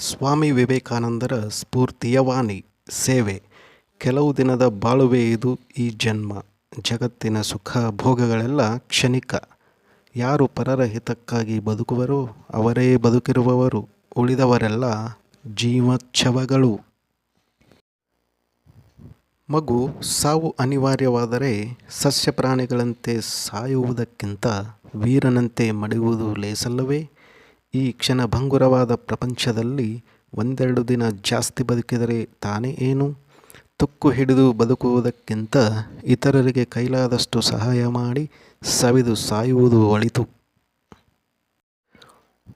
ಸ್ವಾಮಿ ವಿವೇಕಾನಂದರ ಸ್ಫೂರ್ತಿಯ ವಾಣಿ, ಸೇವೆ. ಕೆಲವು ದಿನದ ಬಾಳುವೆ ಇದು ಈ ಜನ್ಮ. ಜಗತ್ತಿನ ಸುಖ ಭೋಗಗಳೆಲ್ಲ ಕ್ಷಣಿಕ. ಯಾರು ಪರರ ಹಿತಕ್ಕಾಗಿ ಬದುಕುವರೋ ಅವರೇ ಬದುಕಿರುವವರು. ಉಳಿದವರೆಲ್ಲ ಜೀವಚ್ಛವಗಳು ಮಗು ಸಾವು ಅನಿವಾರ್ಯವಾದರೆ ಸಸ್ಯ ಪ್ರಾಣಿಗಳಂತೆ ಸಾಯುವುದಕ್ಕಿಂತ ವೀರನಂತೆ ಮಡಿಯುವುದು ಲೇಸಲ್ಲವೇ? ಈ ಕ್ಷಣಭಂಗುರವಾದ ಪ್ರಪಂಚದಲ್ಲಿ ಒಂದೆರಡು ದಿನ ಜಾಸ್ತಿ ಬದುಕಿದರೆ ತಾನೇ ಏನು? ತುಕ್ಕು ಹಿಡಿದು ಬದುಕುವುದಕ್ಕಿಂತ ಇತರರಿಗೆ ಕೈಲಾದಷ್ಟು ಸಹಾಯ ಮಾಡಿ ಸವಿದು ಸಾಯುವುದು ಒಳಿತು.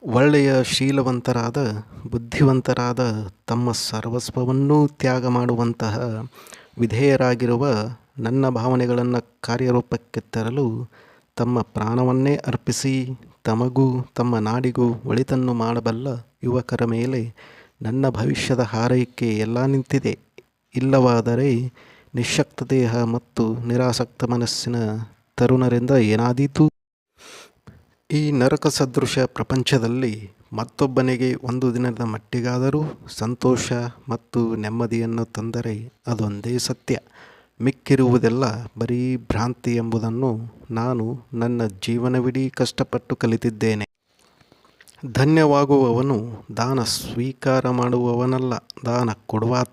ಒಳ್ಳೆಯ ಶೀಲವಂತರಾದ, ಬುದ್ಧಿವಂತರಾದ ತಮ್ಮ ಸರ್ವಸ್ವವನ್ನೂ ತ್ಯಾಗ ಮಾಡುವಂತಹ ವಿಧೇಯರಾಗಿರುವ ನನ್ನ ಭಾವನೆಗಳನ್ನು ಕಾರ್ಯರೂಪಕ್ಕೆ ತರಲು ತಮ್ಮ ಪ್ರಾಣವನ್ನೇ ಅರ್ಪಿಸಿ, ತಮಗೂ ತಮ್ಮ ನಾಡಿಗೂ ಒಳಿತನ್ನು ಮಾಡಬಲ್ಲ ಯುವಕರ ಮೇಲೆ ನನ್ನ ಭವಿಷ್ಯದ ಹಾರೈಕೆ ಎಲ್ಲ ನಿಂತಿದೆ. ಇಲ್ಲವಾದರೆ ನಿಶಕ್ತ ದೇಹ ಮತ್ತು ನಿರಾಸಕ್ತ ಮನಸ್ಸಿನ ತರುಣರಿಂದ ಏನಾದೀತು? ಈ ನರಕ ಸದೃಶ ಪ್ರಪಂಚದಲ್ಲಿ ಮತ್ತೊಬ್ಬನಿಗೆ ಒಂದು ದಿನದ ಮಟ್ಟಿಗಾದರೂ ಸಂತೋಷ ಮತ್ತು ನೆಮ್ಮದಿಯನ್ನು ತಂದರೆ ಅದೊಂದೇ ಸತ್ಯ. ಮಿಕ್ಕಿರುವುದೆಲ್ಲ ಬರೀ ಭ್ರಾಂತಿ ಎಂಬುದನ್ನು ನಾನು ನನ್ನ ಜೀವನವಿಡೀ ಕಷ್ಟಪಟ್ಟು ಕಲಿತಿದ್ದೇನೆ. ಧನ್ಯವಾಗುವವನು ದಾನ ಸ್ವೀಕಾರ ಮಾಡುವವನಲ್ಲ, ದಾನ ಕೊಡುವಾತ.